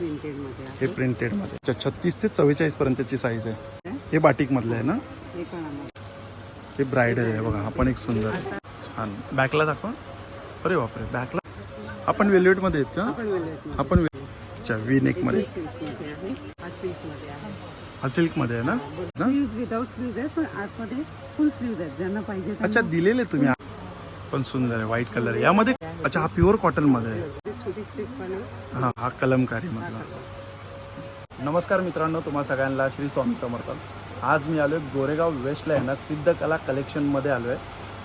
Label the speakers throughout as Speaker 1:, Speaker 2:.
Speaker 1: प्रिंटेडमध्ये
Speaker 2: हे
Speaker 1: आहे
Speaker 2: प्रिंटेडमध्ये. अच्छा छत्तीस ते चव्वेचाळीस पर्यंतची साईज आहे. हे? बाटिकमधलं आहे ना?
Speaker 1: हे पण आहे.
Speaker 2: हे ब्रायडल आहे बघा हा पण एक सुंदर आहे. छान. बॅकला दाखवा. अरे बापरे बॅकला? आपण वेल्वेटमध्ये आहेत का?
Speaker 1: आपण वेल्वेट
Speaker 2: आपण वे- अच्छा वी नेकमध्ये
Speaker 1: सिल्कमध्ये आहे. हा सिल्कमध्ये आहे.
Speaker 2: हा सिल्कमध्ये आहे ना? ना?
Speaker 1: स्लीव्ज विदाउट स्लीव्ज आहे पण आतमध्ये फुल स्लीव्ज आहेत. ज्यांना पाहिजे त्यांना.
Speaker 2: अच्छा दिलेले तुम्ही. पण सुंदर आहे व्हाईट कलर यामध्ये अच्छा हा प्युअर
Speaker 1: स्ट्रीप पण आहे.
Speaker 2: हा हा कलमकारी मधला. नमस्कार मित्रांनो तुम्हा सगळ्यांना श्री स्वामी समर्थ. आज मी आलो आहे गोरेगाव वेस्टला आहे ना सिद्धकला कलेक्शनमध्ये आलो आहे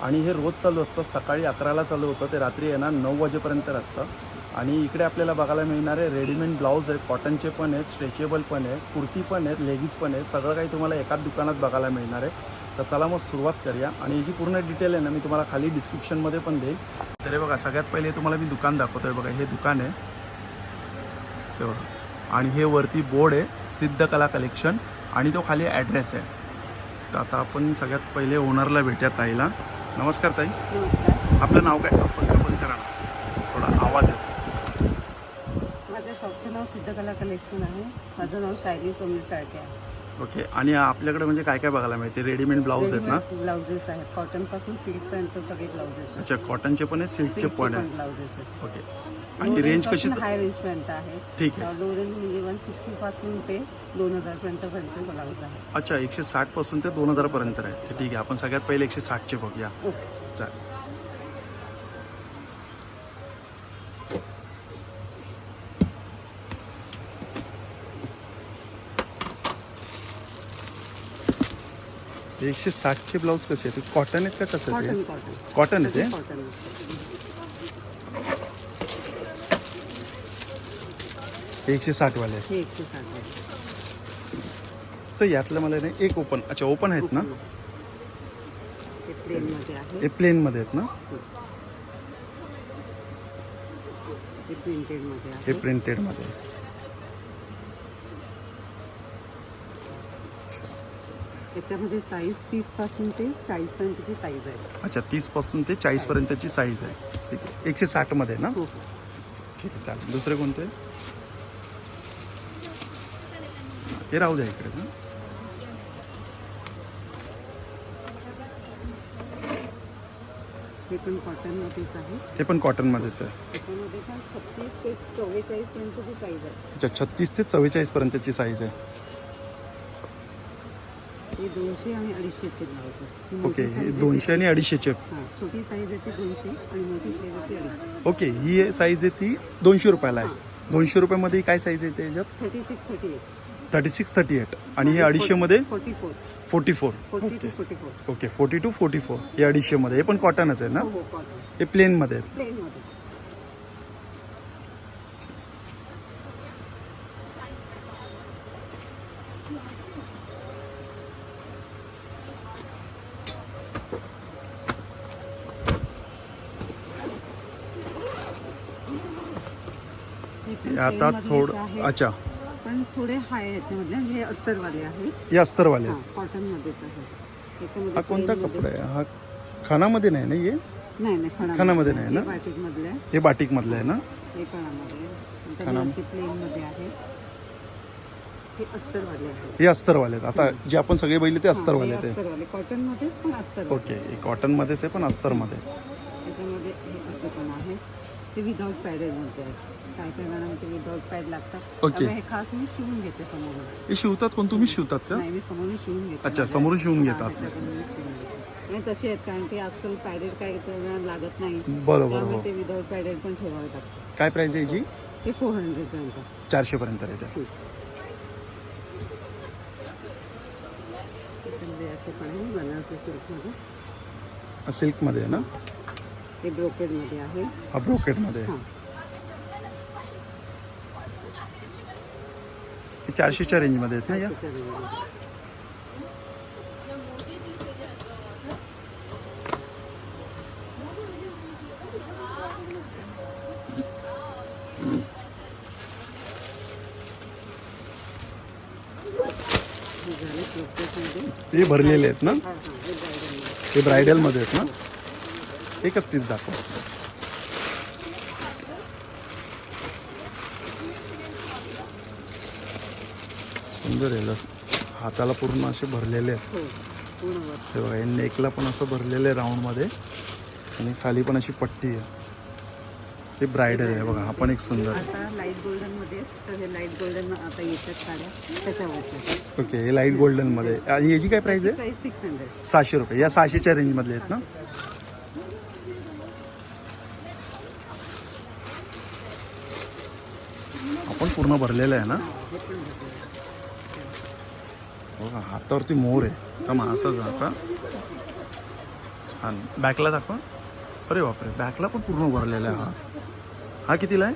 Speaker 2: आणि हे रोज चालू असतं सकाळी अकराला चालू होतं ते रात्री आहे ना नऊ वाजेपर्यंत असतं. आणि इकडे आपल्याला बघायला मिळणार आहे रेडीमेड ब्लाऊज आहे कॉटनचे पण आहेत स्ट्रेचेबल पण आहे कुर्ती पण आहेत लेगीज पण आहेत सगळं काही तुम्हाला एकाच दुकानात बघायला मिळणार आहे. तर चला मग सुरुवात करूया. आणि याची पूर्ण डिटेल आहे ना मी तुम्हाला खाली डिस्क्रिप्शनमध्ये पण देईल. तर हे बघा सगळ्यात पहिले तुम्हाला मी दुकान दाखवतोय बघा. हे दुकान आहे. हे बघा. आणि हे वरती बोर्ड आहे सिद्ध कला कलेक्शन आणि तो खाली ॲड्रेस आहे. तर आता आपण सगळ्यात पहिले ओनरला भेटूया ताईला. नमस्कार ताई.
Speaker 1: नमस्कार.
Speaker 2: आपलं नाव काय? आपण पण करा ना. थोडा आवाज आहे.
Speaker 1: माझ्या शॉपचं नाव सिद्धकला कलेक्शन आहे. माझं नाव शायरी समीर साळके आहे.
Speaker 2: ओके. आणि आपल्याकडे म्हणजे काय काय बघायला मिळते? रेडीमेड ब्लाऊज आहेत ना?
Speaker 1: ब्लाउजेस आहेत. कॉटनपासून सिल्क पर्यंत सगळे ब्लाउजेस आहेत.
Speaker 2: अच्छा कॉटनचे पण आहे सिल्कचे पण आहे
Speaker 1: ब्लाउजेस आहेत.
Speaker 2: ओके. आणि रेंज कशी
Speaker 1: हाय रेंज पर्यंत आहे.
Speaker 2: ठीक आहे.
Speaker 1: लो रेंज म्हणजे वन सिक्स्टी पासून ते दोन हजार पर्यंत पर्यंत ब्लाउज आहे
Speaker 2: अच्छा एकशे साठपासून ते दोन हजारपर्यंत आहे. तर ठीक आहे आपण सगळ्यात पहिले एकशे साठचे बघूया.
Speaker 1: ओके.
Speaker 2: चालेल. एकशे साठचे ब्लाऊज कसे आहेत? कॉटन आहेत का कसं
Speaker 1: कॉटन
Speaker 2: ते?
Speaker 1: कॉटन
Speaker 2: आहे ते?
Speaker 1: कॉटन
Speaker 2: एकशे साठवाले आहेत.
Speaker 1: हे एकशे साठ आहे.
Speaker 2: तर यातलं मला नाही एक ओपन अच्छा ओपन आहेत ना?
Speaker 1: हे प्लेन मध्ये आहे.
Speaker 2: हे प्लेनमध्ये आहेत ना?
Speaker 1: हे. प्रिंटेडमध्ये
Speaker 2: हे
Speaker 1: आहे.
Speaker 2: प्रिंटेडमध्ये
Speaker 1: त्याच्यामध्ये साईज तीसपासून ते चाळीस पर्यंतची साईज आहे.
Speaker 2: अच्छा तीसपासून ते चाळीसपर्यंतची साईज आहे. ठीक आहे. एकशे साठमध्ये ना?
Speaker 1: हो
Speaker 2: ठीक आहे चालेल. दुसरे कोणते? हे राहू द्या इकडे. ना
Speaker 1: हे पण कॉटन मध्येच आहे.
Speaker 2: ते पण कॉटनमध्येच आहे.
Speaker 1: त्याच्यामध्ये पण छत्तीस ते चव्वेचाळीस पर्यंतची साईज आहे.
Speaker 2: अच्छा छत्तीस ते चव्वेचाळीसपर्यंतची साईज आहे.
Speaker 1: हे दोनशे आणि अडीचशेचे
Speaker 2: ओके हे दोनशे आणि अडीचशेचे.
Speaker 1: हां छोटी साईज आहे ती दोनशे आणि मोठी साईज आहे ती अडीचशे.
Speaker 2: ओके ही साईज आहे ती दोनशे रुपयाला आहे. दोनशे रुपयामध्ये काय साईज आहे त्याच्यात
Speaker 1: thirty six thirty eight
Speaker 2: thirty six thirty eight आणि हे अडीचशेमध्ये?
Speaker 1: Forty four
Speaker 2: forty four
Speaker 1: forty two
Speaker 2: okay.
Speaker 1: Forty four
Speaker 2: okay forty two forty four हे अडीचशेमध्ये. हे पण कॉटनच आहे ना?
Speaker 1: हो हो कॉटन
Speaker 2: हे प्लेनमध्ये आहेत आता
Speaker 1: plain मधलेच
Speaker 2: थोडं
Speaker 1: आहे,
Speaker 2: अच्छा.
Speaker 1: पण थोडे हाय याच्यामधले हे अस्तरवाले आहेत.
Speaker 2: हे अस्तरवाले
Speaker 1: कॉटन मध्येच आहे.
Speaker 2: हा कोणता कपडा आहे? हा खानामध्ये नाही ना हे?
Speaker 1: नाही नाही खणामध्ये
Speaker 2: नाही ना?
Speaker 1: बाटिक मधले आहे.
Speaker 2: हे बाटिकमधलं आहे ना?
Speaker 1: हे आहे. प्लेन मध्ये आहे. अस्तरवाले आहे
Speaker 2: हे आहेत. आता जे आपण सगळे बघितले ते अस्तरवाले आहेत
Speaker 1: कॉटन मध्येच पण अस्तर
Speaker 2: ओके हे कॉटनमध्येच आहे पण अस्तरमध्ये.
Speaker 1: त्याच्यामध्ये हे असे पण आहे. ते पॅडेडमध्ये आहे. विदाऊट पॅड लागतात
Speaker 2: ओके.
Speaker 1: त्यामुळे हे खास मी शिवून घेते समोरून.
Speaker 2: हे शिवतात कोण तुम्ही शिवतात का?
Speaker 1: नाही मी समोरून शिवून घेते.
Speaker 2: अच्छा,
Speaker 1: माझ्या-
Speaker 2: समोरून शिवून
Speaker 1: हा,
Speaker 2: घेतात.
Speaker 1: ह्याच्यातून मी शिवून घेते. नाही तसे आहेत कारण ते आजकाल पॅडेड काय जणांना लागत नाही.
Speaker 2: बरोबर
Speaker 1: त्यामुळे
Speaker 2: हो
Speaker 1: ते विदाऊट पॅडेड पण ठेवावे लागतात
Speaker 2: काय प्राइस आहे याची?
Speaker 1: ते फोर हंड्रेड पर्यंत.
Speaker 2: चारशे पर्यंत येते
Speaker 1: असे पण आहे बनारसी सिल्कमध्ये
Speaker 2: सिल्कमध्ये आहे ना?
Speaker 1: हे ब्रोकेडमध्ये आहे.
Speaker 2: हा ब्रोकेटमध्ये आहे.
Speaker 1: हां.
Speaker 2: चारशेच्या रेंजमध्ये आहेत ना या?
Speaker 1: त्याच्यामध्ये. हे
Speaker 2: भरलेले आहेत ना?
Speaker 1: ते ब्रायडलमध्ये
Speaker 2: हे ब्रायडलमध्ये आहेत ना? एकच पीस दाखवा. सुंदर आहे. जसं हाताला पूर्ण असे भरलेले आहेत.
Speaker 1: हो
Speaker 2: हे बघा नेकला पण असं भरलेलं आहे राऊंडमध्ये आणि खाली पण अशी पट्टी आहे. ते ब्रायडल आहे. बघा हा पण एक सुंदर आहे.
Speaker 1: आता लाइट गोल्डनमध्ये तर लाइट गोल्डन आता येतात साड्या. त्याच्यावरच्या
Speaker 2: ओके हे लाइट गोल्डनमध्ये आणि याची काय प्राईस आहे?
Speaker 1: सिक्स हंड्रेड
Speaker 2: सहाशे रुपये. या सहाशेच्या रेंजमधले आहेत ना? आपण पूर्ण भरलेलं आहे ना. बघा हातावरती मोर आहे. मग असं दाखवा छान बॅकला दाखवा. अरे बापरे बॅकला पण पूर्ण भरलेला आहे हा. हा कितीला आहे?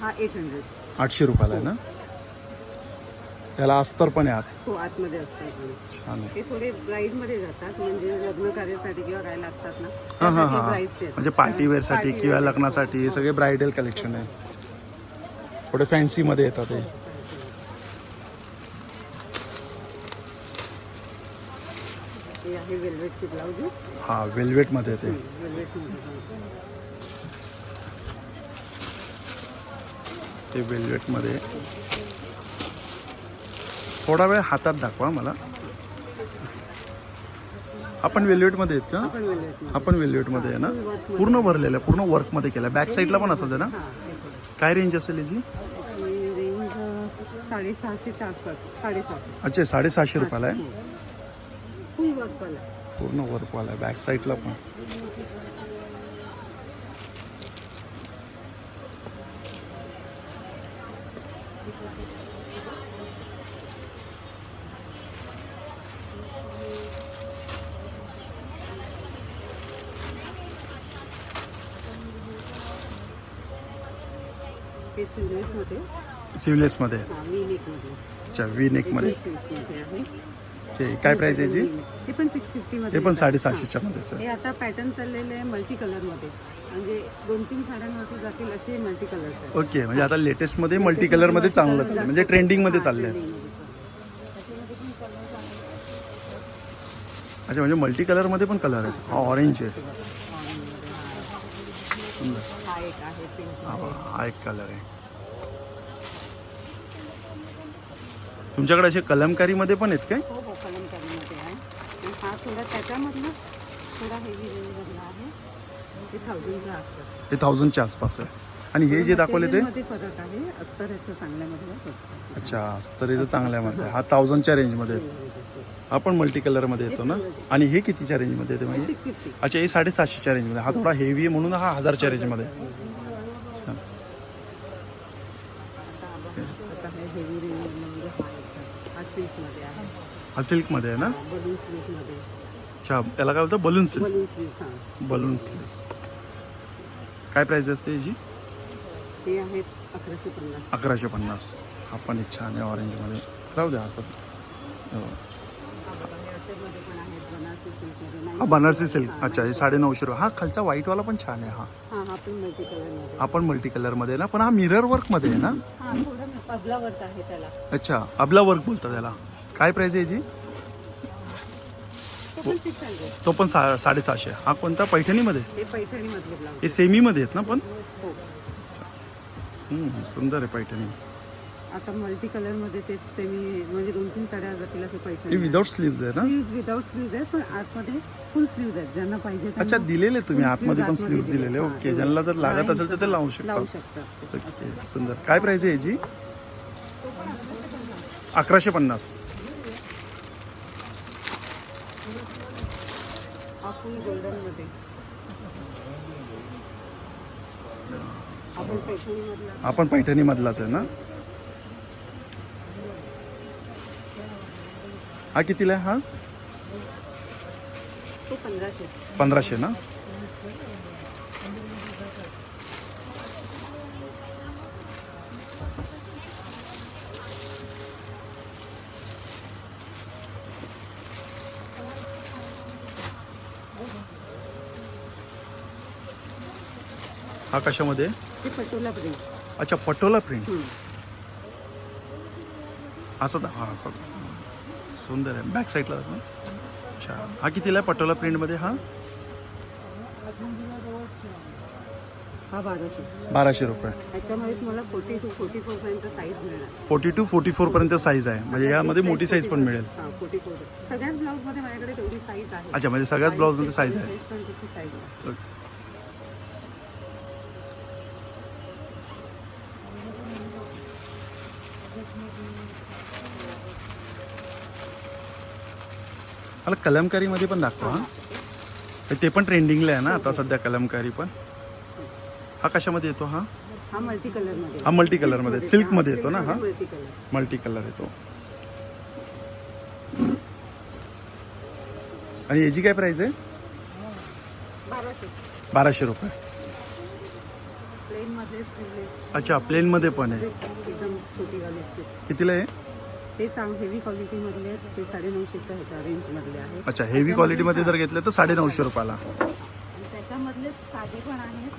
Speaker 1: हा एट हंड्रेड
Speaker 2: आठशे रुपयाला आहे ना? त्याला अस्तर पण आहे आत.
Speaker 1: हो आतमध्ये असतात
Speaker 2: छान आहे.
Speaker 1: हे थोडे ब्राईडमध्ये जातात म्हणजे लग्न कार्यासाठी किंवा काय लागतात ना.
Speaker 2: हां हां हां. म्हणजे पार्टी वेअरसाठी
Speaker 1: Party
Speaker 2: किंवा. लग्नासाठी हे सगळे ब्रायडल कलेक्शन आहे. थोडे फॅन्सीमध्ये येतात ते
Speaker 1: हे वेल्वेटची ब्लाउजेस
Speaker 2: हा वेल्वेटमध्ये ते.
Speaker 1: वेल्वेट
Speaker 2: ते वेल्वेटमध्ये. थोडा वेळ हातात दाखवा मला. आपण वेल्वेटमध्ये आहेत का?
Speaker 1: आपण वेल्वेट
Speaker 2: आपण वेल्वेटमध्ये आहे ना? पूर्ण भरलेलं आहे पूर्ण वर्कमध्ये केलं बॅक साईडला पण असंच आहे ना
Speaker 1: हां हे.
Speaker 2: काय रेंज असेल याची?
Speaker 1: साडेसहाशेच्या आसपास साडेसहाशे.
Speaker 2: अच्छा साडेसहाशे रुपयाला आहे.
Speaker 1: फुल वर्क वाला
Speaker 2: पूर्ण वर्कवाला आहे बॅक साईडला पण.
Speaker 1: सिल्वेसमध्ये
Speaker 2: सिवलेसमध्ये
Speaker 1: हाँ
Speaker 2: अच्छा वी नेकमध्ये
Speaker 1: आहे.
Speaker 2: ते काय प्राईस आहे याची?
Speaker 1: हे पण सिक्स फिफ्टीमध्ये
Speaker 2: हे पण साडेसहाशेच्या मध्येच आहे.
Speaker 1: हे आता पॅटर्न चाललेले आहे मल्टी कलरमध्ये म्हणजे दोन तीन साड्यांवरती जातील असे मल्टी कलर्स आहेत.
Speaker 2: ओके म्हणजे आता लेटेस्टमध्ये मल्टी कलरमध्ये चांगलं चाललं म्हणजे ट्रेंडिंगमध्ये चाललं आहे अच्छा म्हणजे मल्टी कलरमध्ये पण कलर आहेत. हा ऑरेंज आहे. सुंदर
Speaker 1: हा एक आहे पिंक
Speaker 2: हा बघा, हा एक कलर आहे. तुमच्याकडे असे कलमकारीमध्ये पण आहेत काय?
Speaker 1: हो हो कलमकारीमध्ये आहे आणि हा थोडा त्याच्यामधला थोडा हेवी रेंजमधला आहे. ते थाउजंडच्या आसपास.
Speaker 2: हे थाउजंडच्या आसपास आहे. आणि हे जे दाखवले ते?
Speaker 1: मध्ये फरक आहे. अस्तराचं चांगल्यामध्ये
Speaker 2: अच्छा तर हे चांगल्यामध्ये हा थाउजंडच्या रेंजमध्ये आहे. हा पण मल्टी कलरमध्ये येतो ना? आणि हे कितीच्या रेंजमध्ये येते म्हणजे? अच्छा हे साडेसातशेच्या रेंजमध्ये हा थोडा हेवी आहे म्हणून हा हजारच्या रेंजमध्ये. छान.
Speaker 1: आता हे हेवी हा हा सिल्कमध्ये आहे.
Speaker 2: हा सिल्कमध्ये आहे ना?
Speaker 1: बलून
Speaker 2: अच्छा याला काय बोलतं बलून सिल्क
Speaker 1: बलून स्लीव्स हां.
Speaker 2: बलून स्लीव्स काय प्राईस असते याची?
Speaker 1: ते आहेत अकराशे पन्नास.
Speaker 2: अकराशे पन्नास. हा पण एक छान आहे ऑरेंजमध्ये राहू द्या असं हो.
Speaker 1: बघा, अशामध्ये पण आहेत बनारसी सिल्कमध्ये
Speaker 2: हा बनारसी सिल्क अच्छा हे साडे नऊशे रुपये. हा खालचा व्हाईटवाला पण छान आहे हा.
Speaker 1: हां हा पण मल्टी कलरमध्ये
Speaker 2: हा पण मल्टी कलरमध्ये आहे ना. पण हा मिरर वर्कमध्ये आहे ना?
Speaker 1: हां थोडं वर्क आहे त्याला.
Speaker 2: अच्छा अबला वर्क बोलतात त्याला काय प्राईस आहे याची?
Speaker 1: तो पण
Speaker 2: तो सा साडेसहाशे. हा कोणता? पैठणीमध्ये?
Speaker 1: हे पैठणीमधले ब्लाऊज
Speaker 2: हे सेमीमध्ये आहेत ना पण?
Speaker 1: हो.
Speaker 2: हम्म, सुंदर आहे पैठणी.
Speaker 1: आता मल्टी कलरमध्ये ते सेमी म्हणजे दोन तीन साड्या जातील असे
Speaker 2: हे
Speaker 1: पैठणी
Speaker 2: विदाउट स्लीव्ज आहे ना?
Speaker 1: स्लीव्ज विदाउट स्लीव्ज आहेत पण आतमध्ये फुल स्लीव्ज आहेत. ज्यांना पाहिजे त्यांना
Speaker 2: अच्छा दिलेले तुम्ही
Speaker 1: full
Speaker 2: आतमध्ये पण
Speaker 1: आतमध्ये
Speaker 2: दिलेले.
Speaker 1: हां,
Speaker 2: ओके. ज्यांना जर लागत असेल तर ते लावू
Speaker 1: लावू
Speaker 2: शकतात
Speaker 1: शकतात
Speaker 2: ओके सुंदर. काय प्राईस आहे याची? अकराशे पन्नास.
Speaker 1: हा फुल गोल्डनमध्ये आपण पैठणीमधला.
Speaker 2: आपण पैठणीमधलाच आहे ना? हा कितीला आहे हा?
Speaker 1: तो पंधराशे.
Speaker 2: पंधराशे ना? हा कशामध्ये?
Speaker 1: ते पटोला प्रिंट
Speaker 2: अच्छा पटोला प्रिंट असं हा असं सुंदर आहे. बॅक साईडला ना अच्छा. हा कितीला आहे पटोला प्रिंटमध्ये हा?
Speaker 1: हा बाराशे.
Speaker 2: बाराशे रुपये.
Speaker 1: तुम्हाला फोर्टी टू फोर्टी फोर पर्यंत साईज मिळणार.
Speaker 2: फोर्टी टू फोर्टी फोर पर्यंत साईज आहे. म्हणजे यामध्ये मोठी साईज पण मिळेल.
Speaker 1: फोर्टी फोर सगळ्याच ब्लाऊजमध्ये माझ्याकडे तेवढी साईज आहे.
Speaker 2: अच्छा म्हणजे सगळ्याच ब्लाऊजमध्ये साईज आहे.
Speaker 1: साईज पण तशी साईज आहे.
Speaker 2: ओके. मला कलमकारीमध्ये पण दाखवा हा. ते पण ट्रेंडिंगला आहे ना आता सध्या कलमकारी पण. हा कशामध्ये येतो हा?
Speaker 1: हा मल्टी कलर
Speaker 2: हा multi color मध्ये, silk मध्ये येतो ना हा?
Speaker 1: मल्टी कलर
Speaker 2: मल्टी येतो. आणि याची काय प्राइस आहे?
Speaker 1: बाराशे.
Speaker 2: रुपये.
Speaker 1: प्लेन मध्ये स्लीवलेस
Speaker 2: अच्छा प्लेनमध्ये पण आहे. कितीला आहे?
Speaker 1: ते चांग हेवी क्वालिटी आहेत. ते साडेनऊशेच्या ह्याच्या रेंज मधले आहेत.
Speaker 2: अच्छा हेवी क्वालिटीमध्ये जर घेतलं तर साडे नऊशे रुपयाला.
Speaker 1: आणि त्याच्यामधले साधे पण आहेत.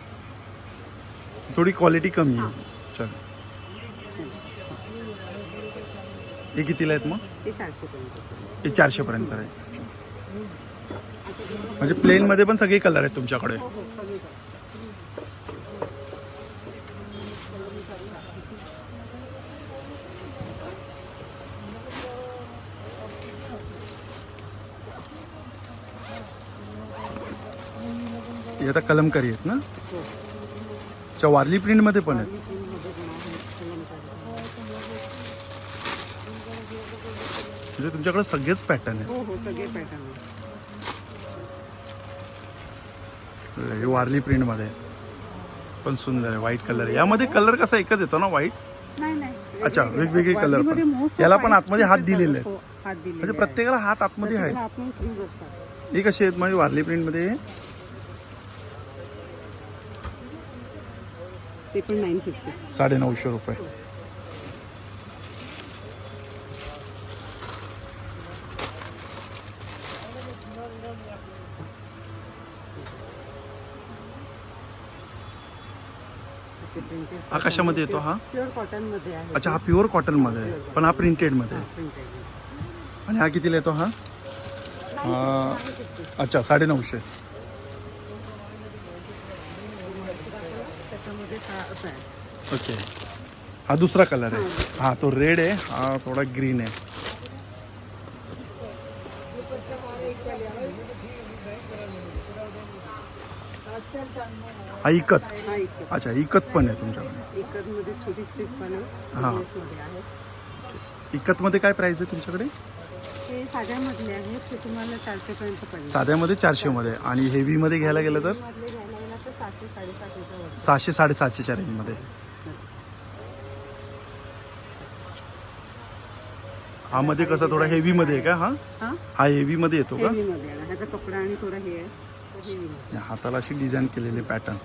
Speaker 2: थोडी क्वालिटी कमी आहे. चल. हे कितीला आहेत मग?
Speaker 1: ते चारशे पर्यंत
Speaker 2: हे चारशे पर्यंत आहे म्हणजे प्लेनमध्ये पण सगळे कलर आहेत तुमच्याकडे.
Speaker 1: हो हो
Speaker 2: हे आता कलमकारी आहेत ना अच्छा वारली प्रिंटमध्ये पण आहेत
Speaker 1: मध्ये पण आहेत कलमकारी.
Speaker 2: म्हणजे तुमच्याकडे सगळेच पॅटर्न आहेत
Speaker 1: हो हो सगळे पॅटर्न आहेत
Speaker 2: हे वारली प्रिंटमध्ये आहे. पण सुंदर आहे व्हाईट कलर आहे यामध्ये कलर कसा एकच येतो ना व्हाईट
Speaker 1: नाही नाही
Speaker 2: अच्छा, वेगवेगळे color पण.
Speaker 1: वारलीमध्ये most
Speaker 2: याला पण आतमध्ये हात दिलेले आहेत.
Speaker 1: हो, हात दिलेले
Speaker 2: म्हणजे
Speaker 1: आहेत.
Speaker 2: प्रत्येकाला हात आतमध्ये आहे
Speaker 1: आतमध्ये sleeves असतात
Speaker 2: हे कशी आहेत म्हणजे वारली प्रिंटमध्ये
Speaker 1: ते पण नाईन फिफ्टी
Speaker 2: साडे नऊशे रुपये. हा कशामध्ये येतो हा?
Speaker 1: प्युअर कॉटनमध्ये आहे.
Speaker 2: अच्छा हा प्युअर कॉटनमध्ये आहे. पण हा प्रिंटेडमध्ये आहे. आणि हा कितीला येतो हा? हा अच्छा साडे नऊशे
Speaker 1: त्याच्यामध्ये हा असा आहे
Speaker 2: ओके हा दुसरा कलर आहे. हा तो रेड आहे. हा थोडा ग्रीन आहे. हा इकत.
Speaker 1: हा इकत.
Speaker 2: अच्छा इकत पण आहे तुमच्याकडे.
Speaker 1: इकत मध्ये छोटी स्ट्रीप पण
Speaker 2: हा.
Speaker 1: मध्ये आहे.
Speaker 2: इकतमध्ये काय प्राइस आहे तुमच्याकडे?
Speaker 1: ते साध्यामधले आहेत. ते तुम्हाला चारशे पडले.
Speaker 2: साध्यामध्ये चारशेमध्ये. आणि हेवीमध्ये घ्यायला गेलं तर?
Speaker 1: मधले
Speaker 2: सहाशे साडेसातशेच्या रेंजमध्ये हा मध्ये कसा थोडा हेवीमध्ये आहे का? हा?
Speaker 1: हा?
Speaker 2: येतो का?
Speaker 1: हेवी मध्ये आहे. ह्याचा कपडा आणि थोडा हे आहे. हेवी मध्ये
Speaker 2: या हाताला अशी डिझाईन केलेली पॅटर्न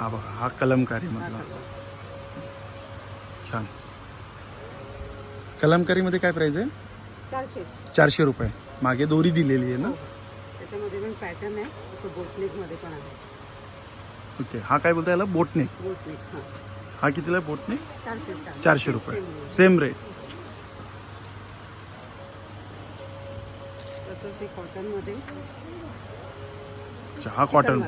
Speaker 1: हे
Speaker 2: बघा हा कलमकारी मधला. छान. कलमकारीमध्ये काय प्राइस आहे?
Speaker 1: चारशे
Speaker 2: रुपये. मागे दोरी दिलेली आहे ना?
Speaker 1: त्याच्यामध्ये पण पॅटर्न आहे. असं बोटनेकमध्ये पण आहे.
Speaker 2: ओके हा काय बोलता याला? बोटने
Speaker 1: बोटनेक हा.
Speaker 2: हा कितीला आहे बोटने
Speaker 1: चारशे चारशे
Speaker 2: चारशे रुपये. सेम रेट
Speaker 1: तसंच मध्ये.
Speaker 2: हा cotton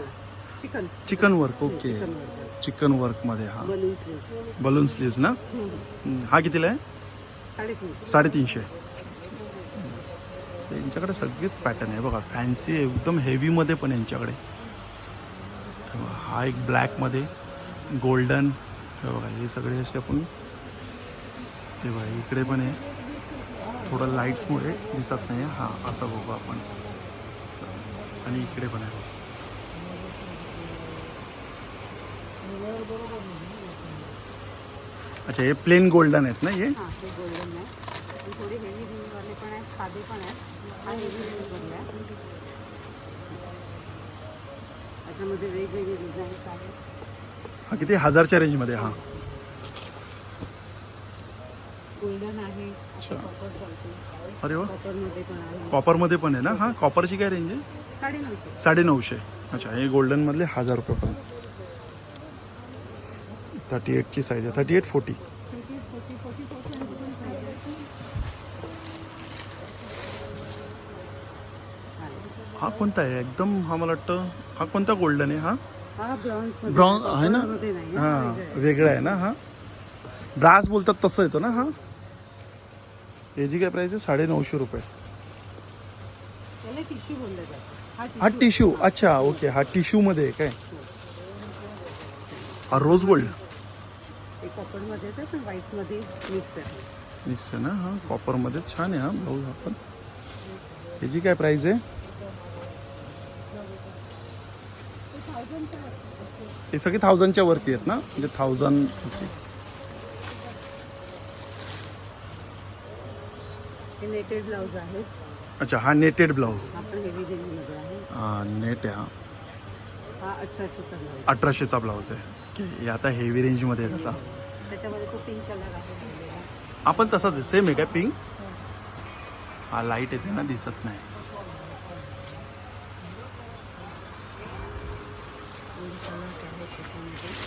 Speaker 1: chikan
Speaker 2: chikan work okay
Speaker 1: चिकनमध्ये
Speaker 2: चिकन वर्कमध्ये हा.
Speaker 1: बलून स्लीव्ह
Speaker 2: बलून स्लीव्स ना? हा कितीला आहे?
Speaker 1: साडेतीनशे.
Speaker 2: साडेतीनशे. यांच्याकडे सगळेच पॅटर्न आहे. बघा फॅन्सी एकदम हेवीमध्ये पण आहे यांच्याकडे बघा, हा एक ब्लॅकमध्ये गोल्डन हे बघा हे सगळे असे आपण हे बघा इकडे पण आहे. थोडं लाईट्समुळे दिसत नाही हां असं बघू आपण. आणि इकडे पण आहे. अच्छा हे प्लेन गोल्डन आहेत ना हे?
Speaker 1: गोल्डन आहे. थोडी हेवी रिंगवाले पण आहेत साधे पण आहेत. हा हेवी रिंगवाले त्याच्यामध्ये वेगवेगळे डिझाईन्स आहेत.
Speaker 2: हा किती? हजारच्या रेंजमध्ये हा.
Speaker 1: गोल्डन आहे
Speaker 2: अच्छा.
Speaker 1: कॉपर चालते.
Speaker 2: अरे वा.
Speaker 1: कॉपरमध्ये पण आहे.
Speaker 2: कॉपरमध्ये पण आहे ना? हा कॉपरची काय रेंज आहे?
Speaker 1: साडेनऊशे.
Speaker 2: साडे नऊशे अच्छा हे गोल्डनमधले हजार रुपयेपर्यंत थर्टी एटची साईज आहे. थर्टी एट फोर्टी हा कोणता आहे? एकदम हा मला वाटतं हा कोणता गोल्डन आहे हा?
Speaker 1: हा
Speaker 2: ब्राऊन आहे ना? हा
Speaker 1: वेगळं आहे.
Speaker 2: ना हा? ब्रास बोलतात तसं येतो ना हा? याची काय प्राइस आहे? साडे नऊशे रुपये
Speaker 1: हा.
Speaker 2: टिश्यू अच्छा ओके हा टिश्यू मध्ये काय? हा रोज गोल्ड
Speaker 1: मिक्स आहे.
Speaker 2: ना हा? कॉपरमध्ये छान आहे हा ब्लाऊज हा पण याची काय प्राइस आहे? हे सगळे थाउजंडच्या वरती आहेत ना? म्हणजे थाउजंड
Speaker 1: हे नेटेड ब्लाऊज आहे.
Speaker 2: अच्छा हा नेटेड ब्लाऊज
Speaker 1: हा
Speaker 2: हा नेट आहे हा.
Speaker 1: हा अठराशेचा ब्लाऊज
Speaker 2: आहे. हे आता हेवी रेंजमध्ये आहे त्याचा
Speaker 1: त्याच्यामध्ये तो पिंक कलर आहे
Speaker 2: आपण तसाच सेम आहे काय? पिंक हा. लाइट येते ना दिसत नाही.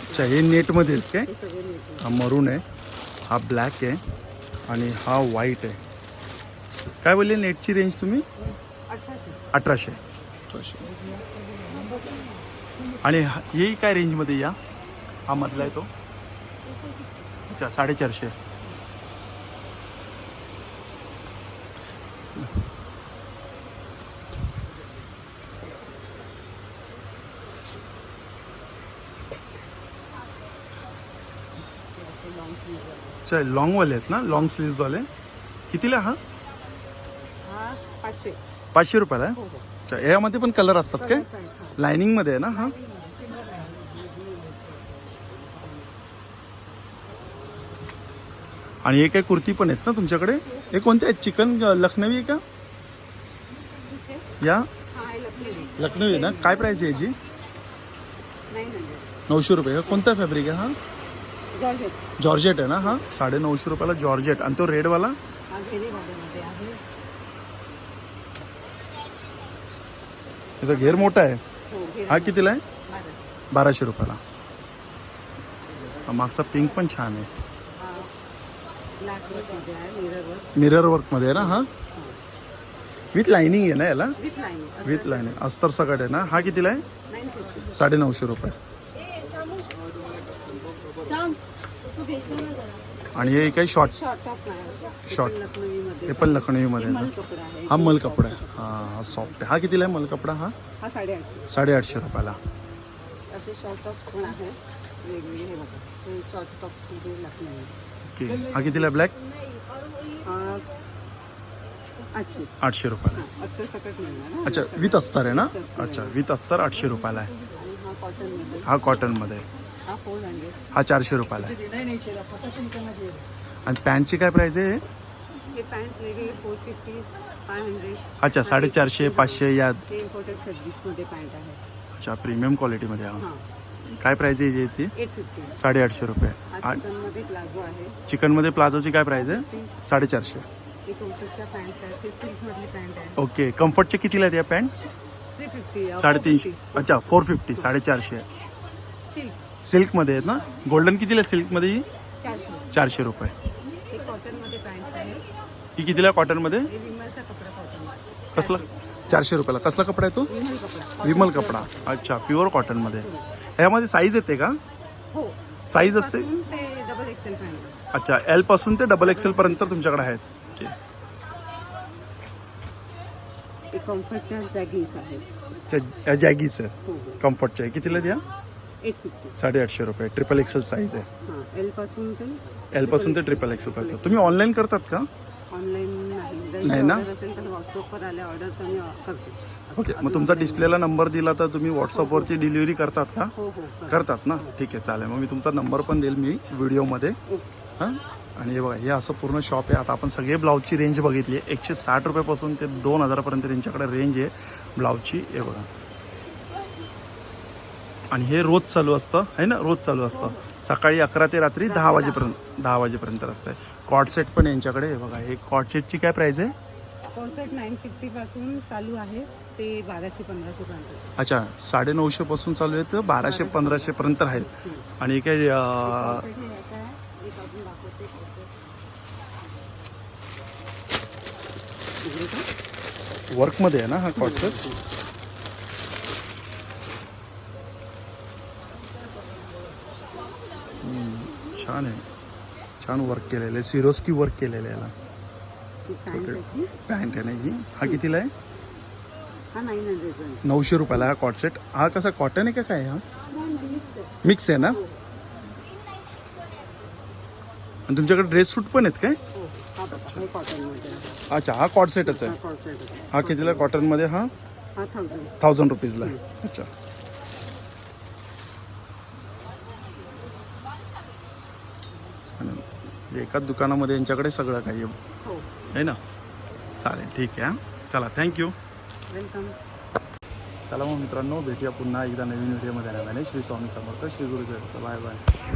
Speaker 2: अच्छा हे नेटमध्ये आहेत काय?
Speaker 1: हे
Speaker 2: मरून आहे. हा ब्लॅक आहे आणि हा व्हाईट आहे. काय बोलले नेटची रेंज तुम्ही?
Speaker 1: अठराशे.
Speaker 2: आणि हा- हे काय रेंजमध्ये या? हा मधला आहे तो? अच्छा साडेचारशे. अच्छा लॉंगवाले आहेत ना? लॉंग स्लीव्हजवाले कितीला हा?
Speaker 1: हा पाचशे.
Speaker 2: पाचशे रुपयाला आहे?
Speaker 1: हो हो.
Speaker 2: अच्छा यामध्ये पण कलर असतात काय. लाइनिंगमध्ये आहे ना हा? आणि हे काय कुर्ती पण आहेत ना तुमच्याकडे? हे कोणते आहेत? चिकन लखनवी आहे का? या? लखनवी. ना? काय प्राइस आहे याची? नऊशे रुपये. का कोणता फॅब्रिक आहे हा?
Speaker 1: जॉर्जेट.
Speaker 2: जॉर्जेट आहे ना? हा? साडे नऊशे रुपयाला जॉर्जेट. आणि तो रेडवाला?
Speaker 1: हा घेरी भाड्यामध्ये आहे.
Speaker 2: याचा घेर मोठा आहे.
Speaker 1: हो घेरी
Speaker 2: हा कितीला आहे?
Speaker 1: बारा
Speaker 2: बाराशे रुपयाला. हा मागचा पिंक पण छान आहे.
Speaker 1: हा मिररवर
Speaker 2: मिरर वर्कमध्ये आहे ना? हा? विथ लाइनिंग आहे ना याला?
Speaker 1: विथ लाईन
Speaker 2: विथ लाईनिंग अस्तर सगट आहे ना? हा कितीला आहे?
Speaker 1: नाईन फिफ्टी
Speaker 2: साडे नऊशे रुपये. आणि हे काही शॉर्ट
Speaker 1: शॉर्ट
Speaker 2: हे पण लखनवीमध्ये. ना? हा मल कपडा आहे. हा हा सॉफ्ट आहे. हा कितीला आहे मल कपडा हा?
Speaker 1: साडेआठशे.
Speaker 2: रुपयाला.
Speaker 1: हे
Speaker 2: ओके. कितीला ब्लॅक
Speaker 1: आठशे.
Speaker 2: रुपयाला. अच्छा विथ अस्तर आहे ना? अच्छा विथ अस्तर आठशे रुपयाला आहे.
Speaker 1: हा
Speaker 2: कॉटनमध्ये. कॉटनमध्ये.
Speaker 1: हा
Speaker 2: हा चारशे रुपयाला आणि पॅन्टची काय प्राईस आहे?
Speaker 1: हे
Speaker 2: अच्छा साडेचारशे पाचशे या अच्छा प्रीमियम क्वालिटीमध्ये हा
Speaker 1: हां.
Speaker 2: काय प्राईस आहे
Speaker 1: फिफ्टी
Speaker 2: साडेआठशे रुपये.
Speaker 1: हा चिकनमध्ये
Speaker 2: प्लाझोची काय प्राईस आहे? साडेचारशे. ओके कम्फर्टचे कितीला आहेत या पॅन्ट साडेतीनशे. अच्छा फोर फिफ्टी साडेचारशे.
Speaker 1: सिल्क
Speaker 2: सिल्कमध्ये आहेत ना? गोल्डन कितीला आहे सिल्कमध्ये ही?
Speaker 1: चारशे.
Speaker 2: चारशे रुपये.
Speaker 1: हे कॉटनमध्ये पॅन्ट आहे.
Speaker 2: ही कितीला कॉटनमध्ये
Speaker 1: हे विमलचा कपडा कॉटन
Speaker 2: कसला? चारशे रुपयाला. कसला कपडा आहे तो?
Speaker 1: विमल कपडा.
Speaker 2: विमल कपडा. अच्छा प्युअर कॉटनमध्ये ह्यामध्ये साईज येते का?
Speaker 1: हो.
Speaker 2: साईज असते?
Speaker 1: पासून ते डबल एक्सेल पॅन्ट
Speaker 2: अच्छा एलपासून ते डबल एक्सेल पर्यंत तुमच्याकडे आहेत. ओके
Speaker 1: हे कम्फर्टच्या
Speaker 2: अच्छा, जॅगीच आहे
Speaker 1: हो हो.
Speaker 2: कम्फर्टचे आहे कितीला द्या?
Speaker 1: एट फिफ्टी
Speaker 2: साडेआठशे रुपये. ट्रिपल एक्सेल साईज आहे.
Speaker 1: हां एलपासून ते
Speaker 2: एलपासून ते ट्रिपल एक्सेल पर्यंत. तुम्ही ऑनलाईन करतात का?
Speaker 1: ऑनलाईन नाही. जर
Speaker 2: नाही ना?
Speaker 1: ऑर्डर असेल तर व्हॉट्सअपवर आल्या ऑर्डर तर मी करतो. असं-
Speaker 2: ओके मग
Speaker 1: अजून
Speaker 2: तुमचा डिस्प्लेला नंबर दिला तर तुम्ही व्हॉट्सअपवरती डिलिव्हरी करतात का?
Speaker 1: नाही. हो हो करतो.
Speaker 2: करतात ना? ठीक आहे चालेल. मग मी तुमचा नंबर पण देईल मी व्हिडिओमध्ये
Speaker 1: ओके.
Speaker 2: हां? आणि हे बघा हे असं पूर्ण शॉप आहे. आता आपण सगळे ब्लाऊजची रेंज बघितली आहे. एकशे साठ रुपयापासून ते दोन हजारापर्यंत त्यांच्याकडे रेंज आहे. ब्लाऊजची हे बघा. आणि हे रोज चालू असतं आहे ना? रोज चालू असतं. सकाळी अकरा ते रात्री दहा वाजेपर्यंत दहा वाजेपर्यंत असतं कॉट सेट पण यांच्याकडे बघा. हे कॉट सेटची काय प्राईस आहे?
Speaker 1: कॉर्सेट नाईन फिफ्टी पासून चालू आहे. ते बाराशे पंधराशे पर्यंत
Speaker 2: अच्छा साडे नऊशे पासून चालू आहे तर बाराशे पंधराशे पर्यंत आहेत आणि काय? वर्कमध्ये आहे. ना हा कॉट छान आहे. छान वर्क केलेलं आहे. सिरोस्की वर्क केलेलं आहे याला.
Speaker 1: पॅन्ट
Speaker 2: आहे नाही हा? कितीला आहे?
Speaker 1: हा
Speaker 2: नऊशे रुपयाला हा कॉट सेट हा कसा कॉटन आहे का काय हा? मिक्स आहे. ना? आणि तुमच्याकडे ड्रेस सूट पण आहेत काय?
Speaker 1: हो.
Speaker 2: अच्छा हा कॉट सेटच
Speaker 1: हा
Speaker 2: आहे. हा कितीला कॉटनमध्ये हा?
Speaker 1: हा थाउजंड
Speaker 2: रुपीजला अच्छा. आहे. एकाच दुकानामध्ये यांच्याकडे सगळं काही आहे.
Speaker 1: हो.
Speaker 2: ना? चालेल ठीक आहे चला थँक्यू
Speaker 1: वेलकम
Speaker 2: चला मग मित्रांनो भेटूया पुन्हा एकदा नवीन व्हिडिओमध्ये नव्याने श्री स्वामी समर्थ श्री गुरुदेव. Bye bye.